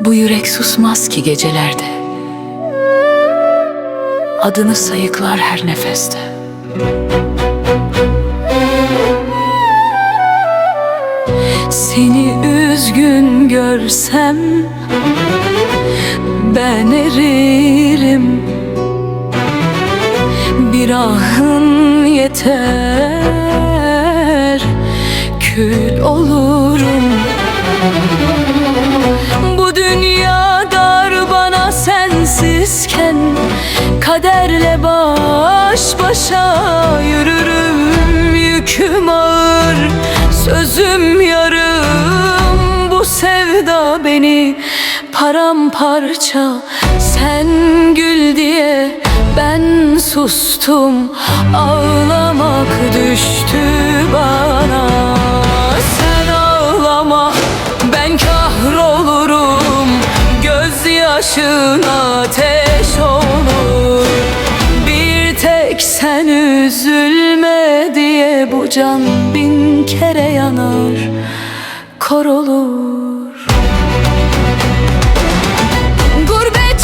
Bu yürek susmaz ki gecelerde. Adını sayıklar her nefeste. Seni üzgün görsem ben eririm Bir ahın yeter kül olurum Kaderle baş başa yürürüm Yüküm ağır, sözüm yarım Bu sevda beni paramparça. Sen gül diye ben sustum Ağlamak düştü bana. Sen ağlama ben kahrolurum Gözyaşın ateş can bin kere yanar Kor olur.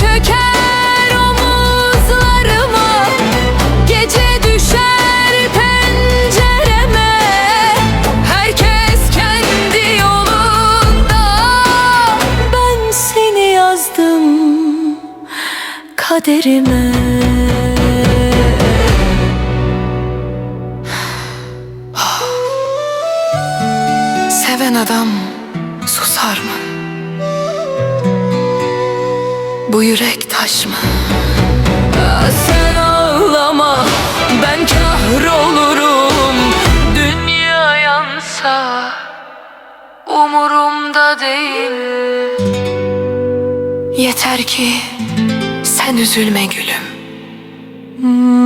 Çöker omuzlarıma Gece düşer pencereme. Herkes kendi yolunda. Ben seni yazdım kaderime Seven adam susar mı? Bu yürek taş mı? Sen ağlama ben kahrolurum Dünya yansa umurumda değil Yeter ki sen üzülme gülüm. Hmm,